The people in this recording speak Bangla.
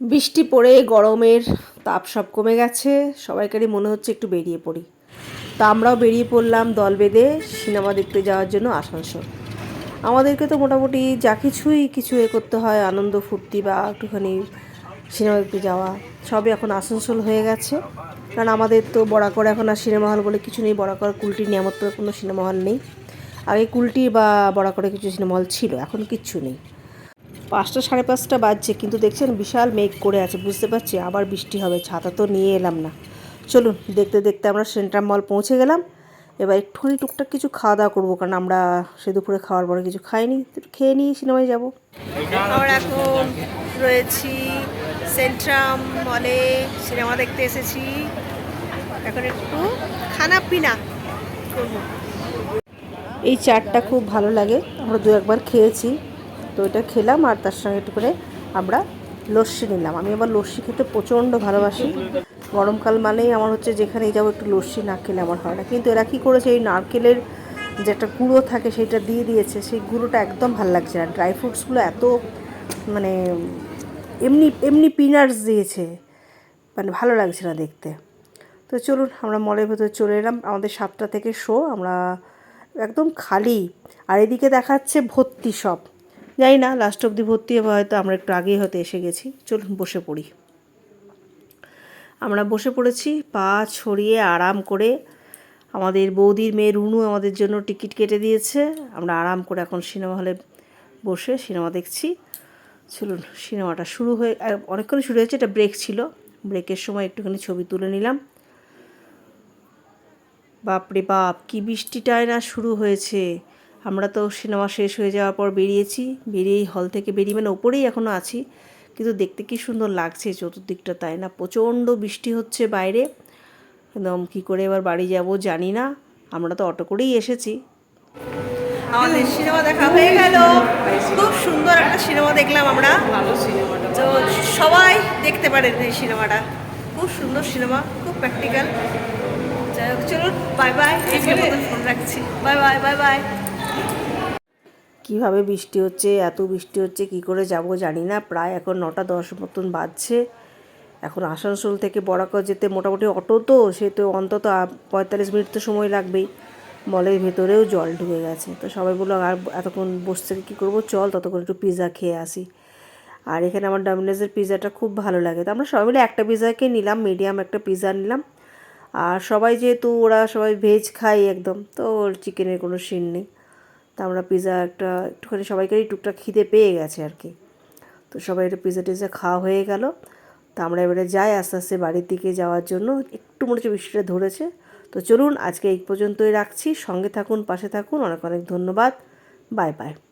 বৃষ্টি পড়ে, গরমের তাপ সব কমে গেছে, সবাইকারই মনে হচ্ছে একটু বেরিয়ে পড়ি। তা আমরাও বেরিয়ে পড়লাম দল বেঁধে সিনেমা দেখতে যাওয়ার জন্য আসানসোল। আমাদেরকে তো মোটামুটি যা কিছুই কিছু এ করতে হয়, আনন্দ, ফুর্তি বা একটুখানি সিনেমা দেখতে যাওয়া, সবই এখন আসানসোল হয়ে গেছে। কারণ আমাদের তো বড়াকড় এখন আর সিনেমা হল বলে কিছু নেই বড়াকড় কুলটি নিয়ামতপুরে কোনো সিনেমা হল নেই। আগে কুলটি বা বড়াকড়ে কিছু সিনেমা হল ছিল, এখন কিচ্ছু নেই। পাঁচটা সাড়ে পাঁচটা বাজছে কিন্তু দেখছেন বিশাল মেঘ করে আছে বুঝতে পারছি আবার বৃষ্টি হবে ছাতা তো নিয়ে এলাম না। চলুন দেখতে দেখতে আমরা সেন্ট্রাম মল পৌঁছে গেলাম। এবার একটুখানি টুকটাক কিছু খাওয়া দাওয়া করব কারণ আমরা সে দুপুরে খাওয়ার পরে কিছু খাইনি খেয়ে নিয়ে সিনেমায় যাব। আমরা এখন রয়েছি সেন্ট্রাম মলে সিনেমা দেখতে এসেছি। এখন একটু খানা পিনা করব। এই চাটটা খুব ভালো লাগে আমরা দু একবার খেয়েছি। তো এটা খেলাম আর তার সঙ্গে একটু করে আমরা লস্যি নিলাম। আমি আবার লস্যি খেতে প্রচণ্ড ভালোবাসি। গরমকাল মানেই আমার হচ্ছে যেখানেই যাব একটু লস্যি না খেলে আমার হয় না। কিন্তু এরা কী করেছে, এই নারকেলের যে একটা গুঁড়ো থাকে সেটা দিয়ে দিয়েছে, সেই গুঁড়োটা একদম ভালো লাগছে না। ড্রাই ফ্রুটসগুলো এত মানে এমনি এমনি পিনাটস দিয়েছে। মানে ভালো লাগছে না দেখতে। তো চলুন আমরা মলের ভেতরে চলে এলাম। আমাদের সাতটা থেকে শো, আমরা একদম খালি। আর এদিকে দেখাচ্ছে ভর্তি সব জানি না লাস্ট অবধি ভর্তি হবে, হয়তো আমরা একটু আগেই হয়তো এসে গেছি। চলুন, বসে পড়ি। আমরা বসে পড়েছি, পা ছড়িয়ে আরাম করে। আমাদের বৌদির মেয়ে রুনু আমাদের জন্য টিকিট কেটে দিয়েছে। আমরা আরাম করে এখন সিনেমা হলে বসে সিনেমা দেখছি। চলুন, সিনেমাটা শুরু হয়ে অনেকক্ষণ শুরু হয়েছে, এটা ব্রেক ছিল। ব্রেকের সময় একটুখানি ছবি তুলে নিলাম। বাপরে বাপ, কি বৃষ্টিটায় না শুরু হয়েছে। আমরা তো সিনেমা শেষ হয়ে যাওয়ার পর বেরিয়েছি বেরিয়েই হল থেকে বেরিয়ে মানে ওপরেই এখনও আছি। কিন্তু দেখতে কি সুন্দর লাগছে চতুর্দিকটা তাই না? প্রচণ্ড বৃষ্টি হচ্ছে বাইরে। একদম কী করে এবার বাড়ি যাব জানি না। আমরা তো অটো করেই এসেছি। আমাদের সিনেমা দেখা হয়ে গেল। খুব সুন্দর একটা সিনেমা দেখলাম আমরা। ভালো সিনেমাটা। তো সবাই দেখতে পারেন এই সিনেমাটা। খুব সুন্দর সিনেমা খুব প্র্যাকটিক্যাল যাই হোক চলুন বাই বাই ফোন রাখছি। বাই বাই বাই বাই কীভাবে বৃষ্টি হচ্ছে, এত বৃষ্টি হচ্ছে, কি করে যাব জানি না। প্রায় এখন নটা দশ মতন বাজছে। এখন আসানসোল থেকে বরাকর যেতে মোটামুটি অটো তো, সে তো অন্তত পঁয়তাল্লিশ মিনিট তো সময় লাগবেই। মলের ভেতরেও জল ঢুকে গেছে। তো সবাই বলল, আর এতক্ষণ বসে থেকে কী করব? চল ততক্ষণ একটু পিৎজা খেয়ে আসি। আর এখানে আমার ডমিনোজের পিৎজাটা খুব ভালো লাগে। তো আমরা সবাই মিলে একটা পিৎজাকে নিলাম মিডিয়াম একটা পিৎজা নিলাম। আর সবাই যেহেতু ওরা সবাই ভেজ খায় একদম, তো ওর চিকেনের কোনো সিন নেই। তা আমরা পিজা একটা একটুখানি সবাইকারই টুকটাক খিদে পেয়ে গেছে আর কি। তো সবাই একটা পিজা টিজা খাওয়া হয়ে গেল। তা আমরা এবারে যাই আস্তে আস্তে বাড়ির দিকে যাওয়ার জন্য। একটু মনে হচ্ছে বৃষ্টিটা ধরেছে। তো চলুন আজকে এই পর্যন্তই রাখছি। সঙ্গে থাকুন, পাশে থাকুন। অনেক অনেক ধন্যবাদ। Bye bye.